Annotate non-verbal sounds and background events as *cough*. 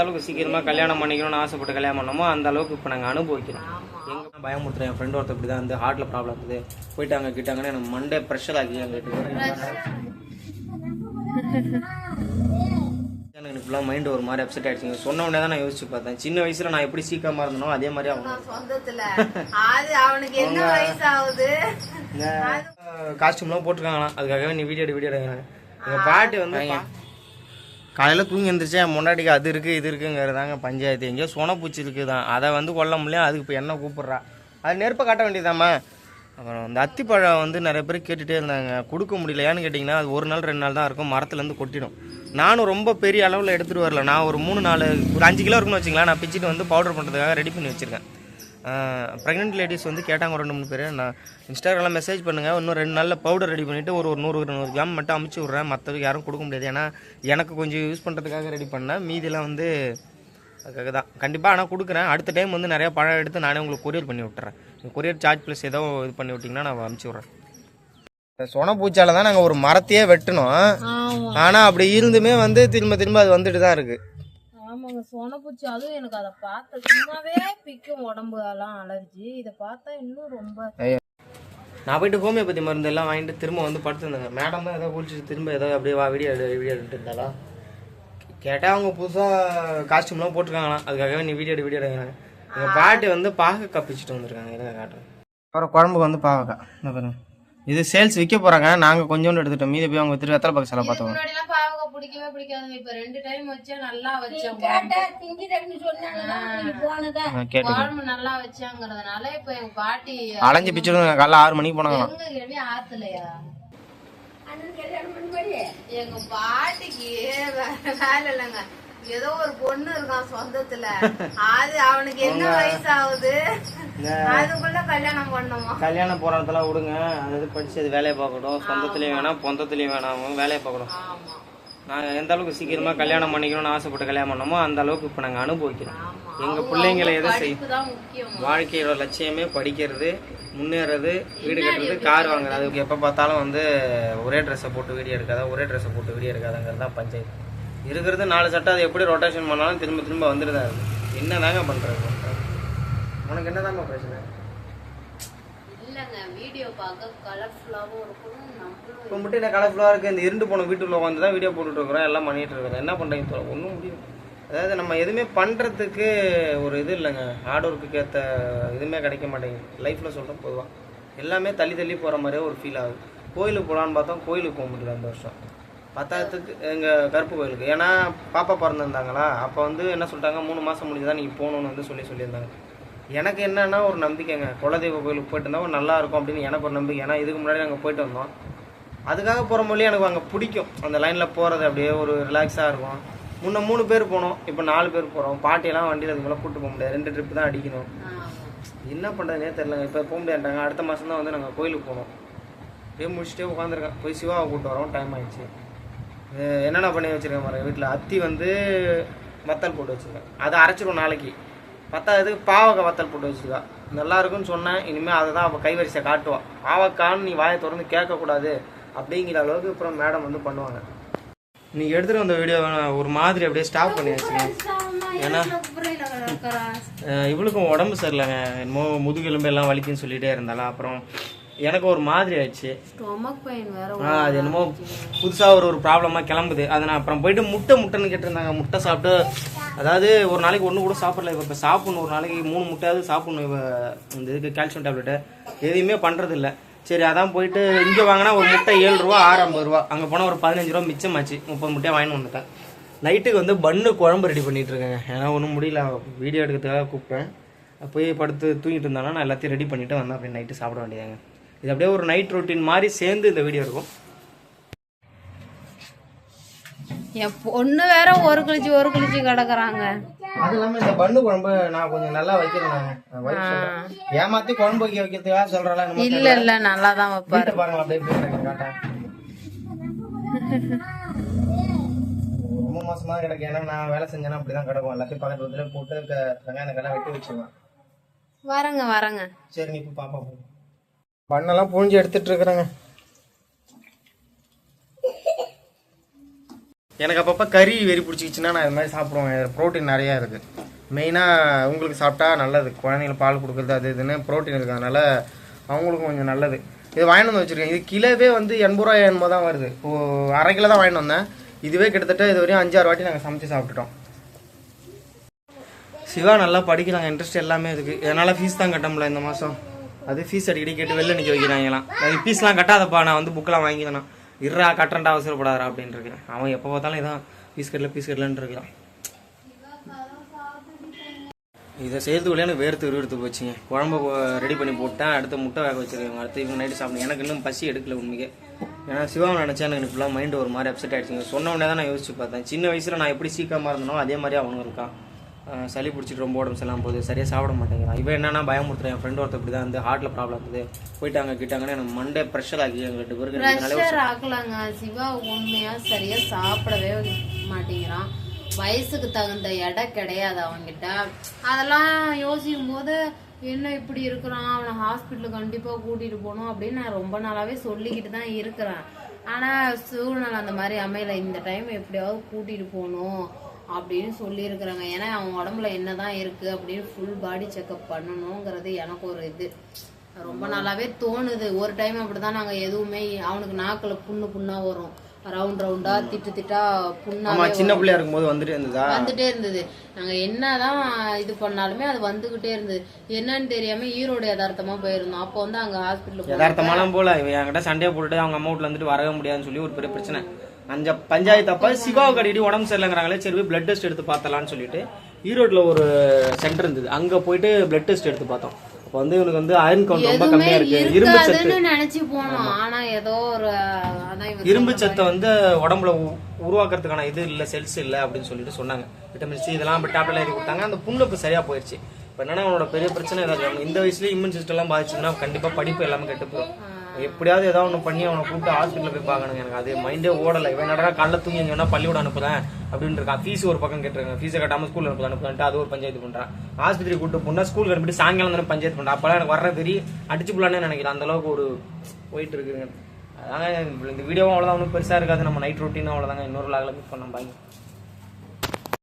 எந்த அளவுக்கு சீக்கிரமாக கல்யாணம் பண்ணிக்கணும்னு ஆசைப்பட்டு கல்யாணம் பண்ணோமோ அந்த அளவுக்கு இப்போ நாங்கள் அனுபவிக்கிறோம். எங்கே பயமுறுத்துறேன். என் ஃப்ரெண்ட் ஒருத்தர் இப்படி தான் வந்து ஹார்ட்டில் ப்ராப்ளம் இருக்குது. போயிட்டாங்க கிட்டாங்கன்னு எனக்கு மண்டே ப்ரெஷர் ஆகி எனக்கு ஃபுல்லாக மைண்ட் ஒரு மாதிரி அப்செட் ஆயிடுச்சுங்க சொன்ன உடனே தான் நான் யோசிச்சு பார்த்தேன். சின்ன வயசுல நான் எப்படி சீக்கிரமா இருந்தனோ அதே மாதிரி அவங்க சொந்தத்துல. அது அவனுக்கு என்ன வயசு ஆகுது காஸ்டியூம்லாம் போட்டிருக்காங்களாம். அதுக்காகவே நீ வீடியோ எடு வீடியோ எடுக்கிறாங்க எங்கள் பாட்டி வந்து காலையில் தூங்கி எழுந்திரிச்சேன் முன்னாடிக்கு அது இருக்குது இது இருக்குங்கிறதாங்க பஞ்சாயத்து. எங்கேயோ இருக்குது தான் அதை வந்து கொல்ல முடியல அதுக்கு இப்போ என்ன கூப்பிட்றா? அது நெருப்பை காட்ட வேண்டியதாம்மா. அப்புறம் இந்த அத்திப்பழம் வந்து நிறைய பேர் கேட்டுகிட்டே இருந்தாங்க. கொடுக்க முடியல ஏன்னு கேட்டிங்கன்னா அது ஒரு நாள் ரெண்டு நாள் தான் இருக்கும். மரத்துலேருந்து கொட்டிடும். நானும் ரொம்ப பெரிய அளவில் எடுத்துகிட்டு வரல. நான் ஒரு மூணு நாலு ஒரு அஞ்சு கிலோ இருக்குன்னு வச்சுங்களேன் நான் பிச்சுட்டு வந்து பவுடர் பண்ணுறதுக்காக ரெடி பண்ணி வச்சுருக்கேன். ப்ரெக்னென்ட் லேடிஸ் வந்து கேட்டாங்க ஒரு ரெண்டு மூணு பேர். நான் இன்ஸ்டாகிராமில் மெசேஜ் பண்ணுங்கள் இன்னும் ரெண்டு நாளில் பவுடர் ரெடி பண்ணிவிட்டு ஒரு ஒரு நூறு நூறு கிராம் மட்டும் அமுச்சு விட்றேன். மற்றதுக்கு யாரும் கொடுக்க முடியாது. ஏன்னா எனக்கு கொஞ்சம் யூஸ் பண்ணுறதுக்காக ரெடி பண்ணேன். மீதியெல்லாம் வந்து அதுக்காக தான். கண்டிப்பாக ஆனால் கொடுக்குறேன். அடுத்த டைம் வந்து நிறையா பழம் எடுத்து நானே உங்களுக்கு கொரியர் பண்ணி விட்டுறேன். கொரியர் சார்ஜ் ப்ளஸ் ஏதோ இது பண்ணி விட்டிங்கன்னா நான் அமுச்சு விட்றேன். சொன பூச்சால தான் நாங்கள் ஒரு மரத்தையே வெட்டினோம். ஆனால் அப்படி இருந்துமே வந்து திரும்ப திரும்ப அது வந்துட்டு தான் இருக்குது ஆமாங்க சொனப்பூச்சி அதுவும் எனக்கு அதை பார்த்த சும்மாவே பிக்கும் உடம்பு எல்லாம் அலர்ஜி. இதை பார்த்தா இன்னும் ரொம்ப நான் போயிட்டு ஹோமியோபதி மருந்து எல்லாம் வாங்கிட்டு திரும்ப வந்து படுத்துருந்தேங்க மேடம் தான் ஏதோ குளிச்சுட்டு திரும்ப ஏதோ அப்படியே வா வீடியோ வீடியோ எடுத்துட்டு கேட்டால் அவங்க புதுசாக காஸ்டியூம்லாம் போட்டிருக்காங்களாம். அதுக்காகவே நீ வீடியோ வீடியோ எடுக்கிறாங்க எங்கள் பாட்டி வந்து பாக கப்பிச்சுட்டு வந்திருக்காங்க இருங்க காட்டுறேன். அப்புறம் குழம்புக்கு வந்து பாவக்காய் இது சேல்ஸ் விற்க போகிறாங்க நாங்கள் கொஞ்சோண்டு எடுத்துட்டோம். மீதி போய் அவங்க வித்துட்டு எத்தனை பக்கம் செலவு பார்த்தோம் முன்னாடி எல்லாம் பாவங்க பிடிக்கவே பிடிக்காதுங்க. இப்ப ரெண்டு டைம் வச்சா நல்லா வச்சேன் கேட்டு குழம்பு நல்லா வச்சாங்கிறதுனால இப்ப எங்க பாட்டி அலைஞ்சு பிச்சுடுங்க காலைல ஆறு மணிக்கு போனாங்களாம் எங்க கேள்வி ஆத்துலையா? எங்க பாட்டிக்கு வேற வேலை இல்லைங்க. ஏதோ ஒரு பொண்ணு இருக்கான் சொந்தத்துல. *laughs* அது அவனுக்கு என்ன வயசு ஆகுது அதுக்குள்ள கல்யாணம் பண்ணோமா கல்யாண போராட்டத்தில் விடுங்க. அது படிச்சு அது வேலையை பார்க்கணும் சொந்தத்துலேயும் வேணாம் பொந்தத்துலேயும் வேணாம். வேலையை பார்க்கணும் நாங்கள் எந்த அளவுக்கு சீக்கிரமாக கல்யாணம் பண்ணிக்கணும்னு ஆசைப்பட்டு கல்யாணம் பண்ணோமோ அந்த அளவுக்கு இப்போ நாங்கள் அனுபவிக்கிறோம். எங்கள் பிள்ளைங்களை எதை செய் படிப்புதான் முக்கியம். வாழ்க்கையோட லட்சியமே படிக்கிறது முன்னேறது வீடு கட்டுறது கார் வாங்குறது. அதுக்கு எப்போ பார்த்தாலும் வந்து ஒரே ட்ரெஸ்ஸை போட்டு வீடியோ எடுக்காத ஒரே ட்ரெஸ்ஸை போட்டு வீடியோ எடுக்காதங்கிறது தான் பஞ்சாயத்து. இருக்கிறது நாலு சட்டை அது எப்படி ரொட்டேஷன் பண்ணாலும் திரும்ப திரும்ப வந்துட்டு தான் இருக்கு. என்ன தாங்க பண்ணுறது உனக்கு என்ன பிரச்சனை? இருக்கணும் நம்மளும் இப்போ மட்டும் என்ன கலர்ஃபுல்லாக இருக்குது இந்த இருண்டு போன வீட்டுக்குள்ள உட்காந்து தான் வீடியோ போட்டுட்டு இருக்கிறோம் எல்லாம் பண்ணிட்டு இருக்கிறோம். என்ன பண்ணுறீங்க ஒன்றும் முடியும் அதாவது நம்ம எதுவுமே பண்ணுறதுக்கு ஒரு இது இல்லைங்க. ஹார்ட் ஒர்க்குக்கு ஏற்ற எதுவுமே கிடைக்க மாட்டேங்குது. லைஃப்பில் சொல்கிறேன் பொதுவாக எல்லாமே தள்ளி தள்ளி போகிற மாதிரியே ஒரு ஃபீல் ஆகுது. கோயிலுக்கு போகலான்னு பார்த்தோம் கோயிலுக்கு போக முடியல அந்த வருஷம். பத்தாயிரத்துக்கு எங்கள் கருப்பு கோயிலுக்கு. ஏன்னா பாப்பா பிறந்திருந்தாங்களா? அப்போ வந்து என்ன சொல்லிட்டாங்க? மூணு மாதம் முடிஞ்சுதான் நீங்கள் போகணுன்னு வந்து சொல்லி சொல்லியிருந்தாங்க. எனக்கு என்னன்னா ஒரு நம்பிக்கைங்க. குலதெய்வ கோயிலுக்கு போயிட்டு இருந்தால் நல்லா இருக்கும் அப்படின்னு எனக்கு ஒரு நம்பிக்கை. ஏன்னா இதுக்கு முன்னாடி நாங்கள் போயிட்டு வந்தோம். அதுக்காக போகிற மொழி எனக்கு அங்கே பிடிக்கும். அந்த லைனில் போகிறது அப்படியே ஒரு ரிலாக்ஸாக இருக்கும். முன்ன மூணு பேர் போனோம். இப்போ நாலு பேர் போகிறோம் பாட்டியெல்லாம் வண்டியில் அதுக்கு மேலே கூப்பிட்டு போக முடியாது. ரெண்டு ட்ரிப்பு தான் அடிக்கணும். என்ன பண்ணுறதுனே தெரிலங்க இப்போ போக முடியாட்டாங்க அடுத்த மாதம் தான் வந்து நாங்கள் கோயிலுக்கு போனோம். அப்படியே முடிச்சுட்டே உட்காந்துருக்கேன் போய் சிவாவை கூப்பிட்டு வரோம். டைம் ஆயிடுச்சு. என்னென்ன பண்ணி வச்சிருக்கேன் பாருங்க வீட்டில் அத்தி வந்து வத்தல் போட்டு வச்சிருக்கேன். அதை அரைச்சிரும் நாளைக்கு. பத்தாவதுக்கு பாவக்காய் வத்தல் போட்டு வச்சிருக்கா. நல்லா இருக்குன்னு சொன்னேன் இனிமேல் அதை தான் அவள் கைவரிசை காட்டுவா. பாவக்கான்னு நீ வாயை திறந்து கேட்கக்கூடாது அப்படிங்கிற அளவுக்கு அப்புறம் மேடம் வந்து பண்ணுவாங்க. நீ எடுத்துகிட்டு வந்த வீடியோ ஒரு மாதிரி அப்படியே ஸ்டாப் பண்ணி வச்சுங்க ஏன்னா இவளுக்கும் உடம்பு சரியில்லைங்க. என்னமோ முதுகெலும்பு எல்லாம் வலிக்குன்னு சொல்லிட்டே இருந்தாலும் அப்புறம் எனக்கு ஒரு மாதிரி ஆயிடுச்சு. ஸ்டொமக் பெயின் வேற ஆ, அது என்னமோ புதுசாக ஒரு ஒரு ப்ராப்ளமாக கிளம்புது. அதை நான் அப்புறம் போயிட்டு முட்டை முட்டைன்னு கேட்டிருந்தாங்க. முட்டை சாப்பிட்டு அதாவது ஒரு நாளைக்கு ஒன்று கூட சாப்பிடல. இப்போ இப்போ சாப்பிடணும். ஒரு நாளைக்கு மூணு முட்டையாவது சாப்பிடணும். இவ இந்த இதுக்கு கால்சியம் டேப்லெட்டு எதையுமே பண்ணுறது இல்லை சரி அதான் போயிட்டு இங்கே வாங்கினா ஒரு முட்டை ஏழு ரூபா ஆறு ஐம்பது ரூபா. அங்கே போனால் ஒரு பதினஞ்சு ரூபா மிச்சமாச்சு முப்பது முட்டையாக வாங்கிட்டு வந்துட்டேன். நைட்டுக்கு வந்து பன்னு குழம்பு ரெடி பண்ணிட்டு இருக்கேங்க. ஏன்னா ஒன்றும் முடியல. வீடியோ எடுக்கிறதுக்காக கூப்பிட்டேன். போய் படுத்து தூங்கிட்டு இருந்தாலும் நான் எல்லாத்தையும் ரெடி பண்ணிட்டு வந்தேன். அப்படியே நைட்டு சாப்பிட வேண்டியதாங்க இது அப்படியே ஒரு நைட் ரொட்டீன் மாதிரி சேர்ந்து இந்த வீடியோ இருக்கும். என் பொண்ணு வேற ஒரு கழிச்சு ஒரு கழிச்சு கிடக்குறாங்க. அது இல்லாம இந்த பண்ணு குழம்பு நான் கொஞ்சம் நல்லா வைக்கிறேன். ஏமாத்தி குழம்பு வைக்க வைக்கிறதுக்காக நம்ம இல்ல இல்ல நல்லா தான் வைப்பாரு. பாருங்க அப்படியே காட்டேன் ரொம்ப மோசமா கிடக்கு. ஏன்னா நான் வேலை செஞ்சேன்னா அப்படிதான் கிடக்கும். எல்லாத்தையும் பக்கத்து பக்கத்துல போட்டு வெங்காயம் கடை வெட்டி வச்சுருவேன். வரங்க வரங்க. சரி நீ இப்போ பாப்பா போ. பண்ணெல்லாம் புழிஞ்சு எடுத்துட்டு இருக்கிறேங்க எனக்கு அப்பப்போ கறி வெறி பிடிச்சிக்கிச்சுன்னா நான் இது மாதிரி சாப்பிடுவேன். ப்ரோட்டீன் நிறையா இருக்குது மெயினாக உங்களுக்கு சாப்பிட்டா நல்லது. குழந்தைங்களுக்கு பால் கொடுக்குறது அது இதுன்னு ப்ரோட்டீன் இருக்குது அவங்களுக்கும் கொஞ்சம் நல்லது. இது வாங்கிட்டு வந்து வச்சுருக்கேன். இது கிலோவே வந்து எண்பது ரூபாய் எண்பது தான் வருது. இப்போ அரை கிலோ தான் வாங்கிட்டு வந்தேன். இதுவே கிட்டத்தட்ட இது வரையும் அஞ்சாறு வாட்டி நாங்கள் சமைச்சு சாப்பிட்டுட்டோம். சிவா நல்லா படிக்கிறாங்க. இன்ட்ரெஸ்ட் எல்லாமே இருக்குது இதனால் ஃபீஸ் தான் கட்ட முடியல இந்த மாதம் அது ஃபீஸ் அடிக்கடி கேட்டு வெளில நிற்க வைக்கிறாங்களாம். ஃபீஸ்லாம் கட்டாதப்பா நான் வந்து புக்கெலாம் வாங்கிக்கிறேன். இருறா கட்டுறேன்டா அவசரப்படாதரா அப்படின்னு இருக்கேன். அவன் எப்போ பார்த்தாலும் இதான் ஃபீஸ் கட்டல ஃபீஸ் கட்டலன்னு இருக்கலாம் இதை செய்யறதுக்குள்ளே எனக்கு வேர்த்து விறுவிறுத்து போச்சுங்க. குழம்பு ரெடி பண்ணி போட்டேன் அடுத்து முட்டை வேக வச்சிருக்கேன். அடுத்து இவங்க நைட்டு சாப்பிடுங்க எனக்கு இன்னும் பசி எடுக்கல உண்மைக்கு. ஏன்னா சிவாவை நினச்சா எனக்கு ஃபுல்லாக மைண்ட் ஒரு மாதிரி அப்செட் ஆயிடுச்சுங்க. சொன்ன உடனே தான் நான் யோசிச்சு பார்த்தேன். சின்ன வயசில் நான் எப்படி சீக்கிரமாக இருந்தனோ அதே மாதிரி அவனும் இருக்கான். சளி பிடிச்சிட்டு ரொம்ப உடம்பு சரியில்லாம போகுது. சரியாக சாப்பிட மாட்டேங்கிறான். இவன் என்னன்னா பயமுறுத்துறேன். என் ஃப்ரெண்ட் ஒருத்தர் இப்படி தான் வந்து ஹார்ட்டில் ப்ராப்ளம் இருக்குது போயிட்டாங்க கிட்டாங்கன்னு எனக்கு மண்டே ப்ரெஷர் ஆகி எங்க ரெண்டு பேருக்கு ஆக்கலாங்க சிவா உண்மையா சரியா சாப்பிடவே மாட்டேங்கிறான். வயசுக்கு தகுந்த எடை கிடையாது அவன்கிட்ட. அதெல்லாம் யோசிக்கும் போது என்ன இப்படி இருக்கிறான்? அவனை ஹாஸ்பிட்டலுக்கு கண்டிப்பா கூட்டிட்டு போகணும் அப்படின்னு நான் ரொம்ப நாளாவே சொல்லிக்கிட்டு தான் இருக்கிறேன். ஆனா சூழ்நிலை அந்த மாதிரி அமையல. இந்த டைம் எப்படியாவது கூட்டிட்டு போகணும். அப்படின்னு சொல்லியிருக்கிறாங்க. ஏன்னா அவன் உடம்புல என்னதான் இருக்கு அப்படின்னு ஃபுல் பாடி செக்அப் பண்ணணுங்கிறது எனக்கு ஒரு இது. ரொம்ப நாளாவே தோணுது. ஒரு டைம் அப்படிதான் நாங்க எதுவுமே அவனுக்கு நாக்குல புண்ணு புண்ணா வரும். ரவுண்ட் ரவுண்டா திட்டு திட்டா புண்ணா சின்ன பிள்ளையா இருக்கும்போது வந்துட்டு இருந்ததா? வந்துட்டே இருந்தது. நாங்க என்னதான் இது பண்ணாலுமே அது வந்துகிட்டே இருந்தது. என்னன்னு தெரியாம ஈரோடு யதார்த்தமா போயிருந்தோம். அப்போ வந்து அங்க ஹாஸ்பிட்டல் யதார்த்தமாலாம் போல. என்கிட்ட சண்டையை போட்டுட்டு அவங்க அம்மா வீட்டுல வந்துட்டு வரவே முடியாதுன்னு சொல்லி ஒரு பெரிய பிரச்சனை. அந்த பஞ்சாயத்து அப்ப சிவாவுக்கு அடிக்கடி உடம்பு சரியில்லைங்கிறாங்களே சரி பிளட் டெஸ்ட் எடுத்து பார்த்தலாம்னு சொல்லிட்டு ஈரோட்ல ஒரு சென்டர் இருந்தது. அங்க போயிட்டு பிளட் டெஸ்ட் எடுத்து பார்த்தோம். அப்போ வந்து இவனுக்கு வந்து அயன் கவுண்ட் ரொம்ப கம்மியா இருக்கு. இரும்பு சத்து. நினைச்சு போனோம். ஆனா ஏதோ ஒரு இரும்பு சத்தை வந்து உடம்புல உருவாக்குறதுக்கான இது இல்ல செல்ஸ் இல்ல அப்படின்னு சொல்லிட்டு சொன்னாங்க. விட்டமின் சி இதெல்லாம் இப்போ டேப்லெட் எழுதி கொடுத்தாங்க. அந்த புண்ணு இப்போ சரியா போயிடுச்சு இப்போ என்னன்னா அவனோட பெரிய பிரச்சனை ஏதாவது இந்த வயசுலயே இம்யூன் சிஸ்டம் எல்லாம் பாதிச்சுன்னா கண்டிப்பா படிப்பு எல்லாமே கெட்டு போயிடும் எப்படியாவது ஏதாவது ஒன்று பண்ணி அவனை கூப்பிட்டு ஹாஸ்பிட்டலில் போய் பார்க்கணுங்க. எனக்கு அது மைண்டே ஓடலை. இவன் நடக்கா காலைல தூங்கி எங்கன்னா பள்ளியோட அனுப்புறேன் அப்படின்னு இருக்கான். ஃபீஸ் ஒரு பக்கம் கேட்டுருக்காங்க. ஃபீஸை கட்டாமல் ஸ்கூல் அனுப்பலாம் அனுப்புலான்ட்டு அது ஒரு பஞ்சாயத்து பண்ணுறான் ஆஸ்பத்திரி கூப்பிட்டு போனால் ஸ்கூலுக்கு அனுப்பிட்டு சாயங்காலம் தானே பஞ்சாயத்து பண்றான். அப்போலாம் எனக்கு வர்ற பெரிய அடிச்சு போலான்னு நினைக்கிறேன் அந்த அளவுக்கு ஒரு போயிட்டு இருக்குதுங்க. அதாங்க இந்த வீடியோவும் அவ்வளோதான் ஒன்றும் பெருசாக இருக்காது. நம்ம நைட் ரொட்டீனும் அவ்வளோதாங்க இன்னொரு லாகில் போய் பண்ணோம். பாய்